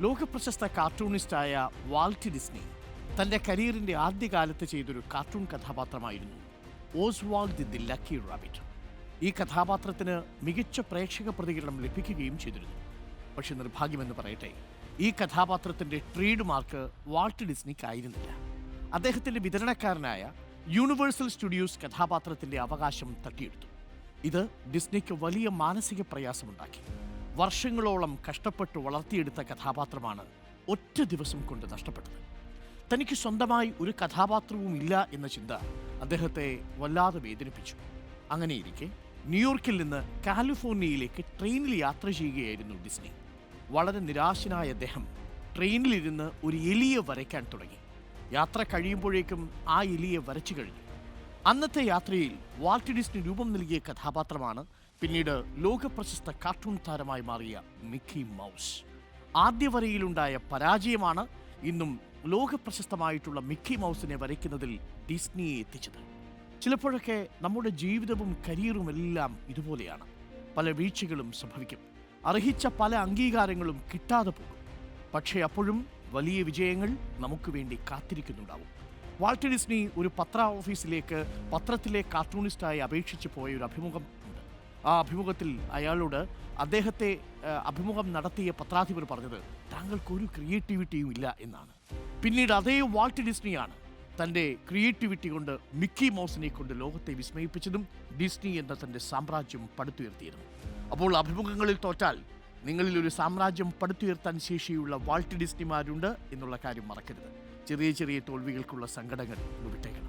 ലോകപ്രശസ്ത കാർട്ടൂണിസ്റ്റായ Walt Disney തന്റെ കരിയറിന്റെ ആദ്യകാലത്ത് ചെയ്തൊരു കാർട്ടൂൺ കഥാപാത്രമായിരുന്നു ഓസ്വാൾഡ് ദി ലക്കി റാബിറ്റ്. ഈ കഥാപാത്രത്തിന് മികച്ച പ്രേക്ഷക പ്രതികരണം ലഭിക്കുകയും ചെയ്തിരുന്നു. പക്ഷെ നിർഭാഗ്യമെന്ന് പറയട്ടെ ഈ കഥാപാത്രത്തിന്റെ ട്രേഡ് മാർക്ക് വാൾട്ട് ഡിസ്നിക്കായിരുന്നില്ല. അദ്ദേഹത്തിന്റെ വിതരണക്കാരനായ യൂണിവേഴ്സൽ സ്റ്റുഡിയോസ് കഥാപാത്രത്തിന്റെ അവകാശം തട്ടിയെടുത്തു. ഇത് ഡിസ്നിക്ക് വലിയ മാനസിക പ്രയാസമുണ്ടാക്കി. വർഷങ്ങളോളം കഷ്ടപ്പെട്ട് വളർത്തിയെടുത്ത കഥാപാത്രമാണ് ഒറ്റ ദിവസം കൊണ്ട് നഷ്ടപ്പെട്ടത്. തനിക്ക് സ്വന്തമായി ഒരു കഥാപാത്രവും ഇല്ല എന്ന ചിന്ത അദ്ദേഹത്തെ വല്ലാതെ വേദനിപ്പിച്ചു. അങ്ങനെയിരിക്കെ ന്യൂയോർക്കിൽ നിന്ന് കാലിഫോർണിയയിലേക്ക് ട്രെയിനിൽ യാത്ര ചെയ്യുകയായിരുന്നു ഡിസ്നി. വളരെ നിരാശനായ അദ്ദേഹം ട്രെയിനിലിരുന്ന് ഒരു എലിയെ വരയ്ക്കാൻ തുടങ്ങി. യാത്ര കഴിയുമ്പോഴേക്കും ആ എലിയെ വരച്ചു കഴിഞ്ഞു. അന്നത്തെ യാത്രയിൽ വാൾട്ട് ഡിസ്നി രൂപം നൽകിയ കഥാപാത്രമാണ് പിന്നീട് ലോകപ്രശസ്ത കാർട്ടൂൺ താരമായി മാറിയ മിക്കി മൗസ്. ആദ്യ വരയിലുണ്ടായ പരാജയമാണ് ഇന്നും ലോകപ്രശസ്തമായിട്ടുള്ള മിക്കി മൗസിനെ വരയ്ക്കുന്നതിൽ ഡിസ്നിയെ എത്തിച്ചത്. ചിലപ്പോഴൊക്കെ നമ്മുടെ ജീവിതവും കരിയറും എല്ലാം ഇതുപോലെയാണ്. പല വീഴ്ചകളും സംഭവിക്കും. അർഹിച്ച പല അംഗീകാരങ്ങളും കിട്ടാതെ പോകും. പക്ഷേ അപ്പോഴും വലിയ വിജയങ്ങൾ നമുക്ക് വേണ്ടി കാത്തിരിക്കുന്നുണ്ടാവും. വാൾട്ട് ഡിസ്നി ഒരു പത്ര ഓഫീസിലേക്ക് പത്രത്തിലെ കാർട്ടൂണിസ്റ്റായി അപേക്ഷിച്ച് പോയ ഒരു അഭിമുഖം ആ അഭിമുഖത്തിൽ അയാളോട് അദ്ദേഹത്തെ അഭിമുഖം നടത്തിയ പത്രാധിപർ പറഞ്ഞത് താങ്കൾക്ക് ഒരു ക്രിയേറ്റിവിറ്റിയും ഇല്ല എന്നാണ്. പിന്നീട് അതേ വാൾട്ട് ഡിസ്നിയാണ് തന്റെ ക്രിയേറ്റിവിറ്റി കൊണ്ട് മിക്കി മൗസിനെ കൊണ്ട് ലോകത്തെ വിസ്മയിപ്പിച്ചതും ഡിസ്നി എന്ന തന്റെ സാമ്രാജ്യം പടുത്തുയർത്തിയിരുന്നു അപ്പോൾ അഭിമുഖങ്ങളിൽ തോറ്റാൽ നിങ്ങളിൽ ഒരു സാമ്രാജ്യം പടുത്തുയർത്താൻ ശേഷിയുള്ള വാൾട്ട് ഡിസ്നിമാരുണ്ട് എന്നുള്ള കാര്യം മറക്കരുത്. ചെറിയ ചെറിയ തോൽവികൾക്കുള്ള സങ്കടങ്ങൾ വിട്ടേക്കണം.